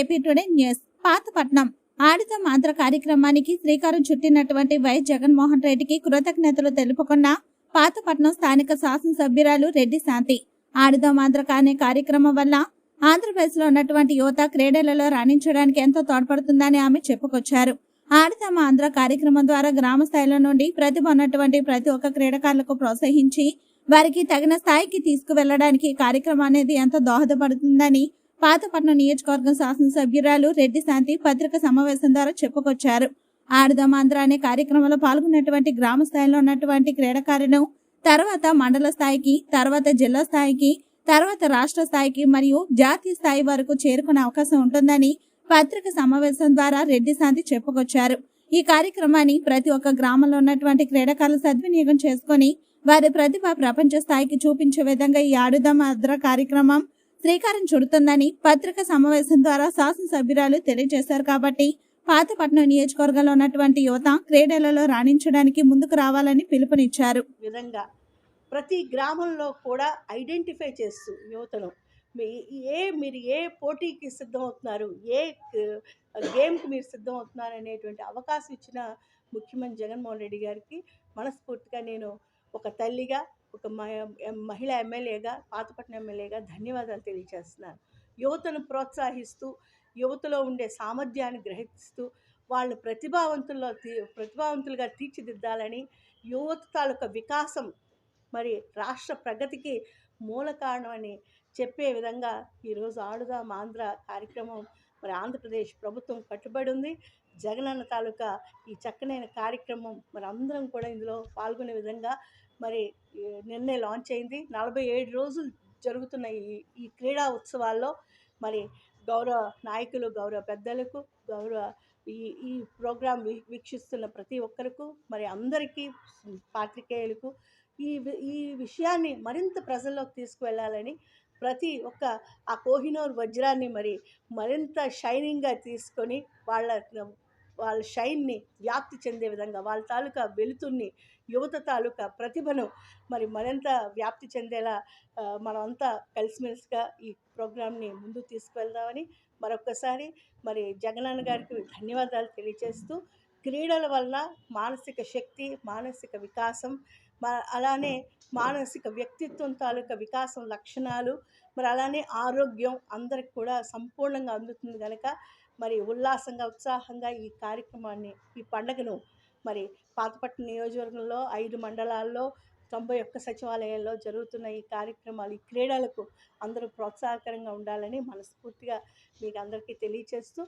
AP today news Pathapatnam ఆడితం ఆంధ్ర కార్యక్రమానికి శ్రీకారం చుట్టినటువంటి వైఎస్ జగన్మోహన్ రెడ్డికి కృతజ్ఞతలు తెలుపుకున్న పాతపట్నం స్థానిక శాసనసభ్యురాలు రెడ్డి శాంతి. ఆడిదాం మాంత్ర అనే కార్యక్రమం వల్ల ఆంధ్రప్రదేశ్లో ఉన్నటువంటి యువత క్రీడలలో రాణించడానికి ఎంతో తోడ్పడుతుందని ఆమె చెప్పుకొచ్చారు. ఆడిదామ ఆంధ్ర కార్యక్రమం ద్వారా గ్రామ స్థాయిలో నుండి ప్రతిభ ఉన్నటువంటి ప్రతి ఒక్క క్రీడాకారులకు ప్రోత్సహించి వారికి తగిన స్థాయికి తీసుకువెళ్ళడానికి ఈ కార్యక్రమం అనేది ఎంతో దోహదపడుతుందని పాతపట్నం నియోజకవర్గం శాసనసభ్యురాలు రెడ్డి శాంతి పత్రిక సమావేశం ద్వారా చెప్పుకొచ్చారు. ఆడుదామాంధ్ర అనే కార్యక్రమంలో పాల్గొన్నటువంటి గ్రామ స్థాయిలో ఉన్నటువంటి క్రీడాకారులను తర్వాత మండల స్థాయికి తర్వాత జిల్లా స్థాయికి తర్వాత రాష్ట్ర స్థాయికి మరియు జాతీయ స్థాయి వరకు చేరుకునే అవకాశం ఉంటుందని పత్రిక సమావేశం ద్వారా రెడ్డి శాంతి చెప్పుకొచ్చారు. ఈ కార్యక్రమాన్ని ప్రతి ఒక్క గ్రామంలో ఉన్నటువంటి క్రీడాకారులు సద్వినియోగం చేసుకొని వారి ప్రతిభ ప్రపంచ స్థాయికి చూపించే విధంగా ఈ ఆడుదాం ఆద్ర కార్యక్రమం శ్రీకారం చుడుతుందని పత్రిక సమావేశం ద్వారా శాసనసభ్యురాలు తెలియజేశారు కాబట్టి పాతపట్నం నియోజకవర్గంలో ఉన్నటువంటి యువత క్రీడలలో రాణించడానికి ముందుకు రావాలని పిలుపునిచ్చారు. విధంగా ప్రతి గ్రామంలో కూడా ఐడెంటిఫై చేస్తూ యువతను మీ ఏ మీరు ఏ పోటీకి సిద్ధమవుతున్నారు ఏ గేమ్కి మీరు సిద్ధమవుతున్నారు అనేటువంటి అవకాశం ఇచ్చిన ముఖ్యమంత్రి జగన్మోహన్ రెడ్డి గారికి మనస్ఫూర్తిగా నేను ఒక తల్లిగా ఒక మ- మహిళా ఎమ్మెల్యేగా పాతపట్నం ఎమ్మెల్యేగా ధన్యవాదాలు తెలియజేస్తున్నాను యువతను ప్రోత్సహిస్తూ యువతలో ఉండే సామర్థ్యాన్ని గ్రహిస్తూ వాళ్ళు ప్రతిభావంతుల్లో తీ- ప్రతిభావంతులుగా తీర్చిదిద్దాలని యువత తాలూకా వికాసం మరి రాష్ట్ర ప్రగతికి మూల కారణమని చెప్పే విధంగా ఈరోజు ఆడుదాం ఆంధ్ర కార్యక్రమం మరి ఆంధ్రప్రదేశ్ ప్రభుత్వం కట్టుబడి ఉంది. జగనన్న తాలూకా ఈ చక్కనైన కార్యక్రమం మరి అందరం కూడా ఇందులో పాల్గొనే విధంగా మరి నిన్నే లాంచ్ అయింది. నలభై ఏడు రోజులు జరుగుతున్న ఈ ఈ క్రీడా ఉత్సవాల్లో మరి గౌరవ నాయకులు గౌరవ పెద్దలకు గౌరవ ఈ ఈ ప్రోగ్రాం వీ వీక్షిస్తున్న ప్రతి ఒక్కరికి మరి అందరికీ పాత్రికేయులకు ఈ ఈ విషయాన్ని మరింత ప్రజల్లోకి తీసుకువెళ్ళాలని ప్రతి ఒక్క ఆ కోహినూర్ వజ్రాన్ని మరి మరింత షైనింగ్గా తీసుకొని వాళ్ళ వాళ్ళ షైన్ని వ్యాప్తి చెందే విధంగా వాళ్ళ తాలూకా వెలుతుర్ని యువత తాలూకా ప్రతిభను మరి మరింత వ్యాప్తి చెందేలా మనమంతా కలిసిమెలిసిగా ఈ ప్రోగ్రామ్ని ముందు తీసుకువెళ్దామని మరొక్కసారి మరి జగనన్న గారికి ధన్యవాదాలు తెలియజేస్తూ క్రీడల వల్ల మానసిక శక్తి మానసిక వికాసం అలానే మానసిక వ్యక్తిత్వం తాలూకా వికాసం లక్షణాలు మరి అలానే ఆరోగ్యం అందరికి కూడా సంపూర్ణంగా అందుతుంది కనుక మరి ఉల్లాసంగా ఉత్సాహంగా ఈ కార్యక్రమాన్ని ఈ పండగను మరి పాతపట్నం నియోజకవర్గంలో ఐదు మండలాల్లో తొంభై ఒక్క సచివాలయాల్లో జరుగుతున్న ఈ కార్యక్రమాలు ఈ క్రీడలకు అందరూ ప్రోత్సాహకరంగా ఉండాలని మనస్ఫూర్తిగా మీకు అందరికీ తెలియచేస్తూ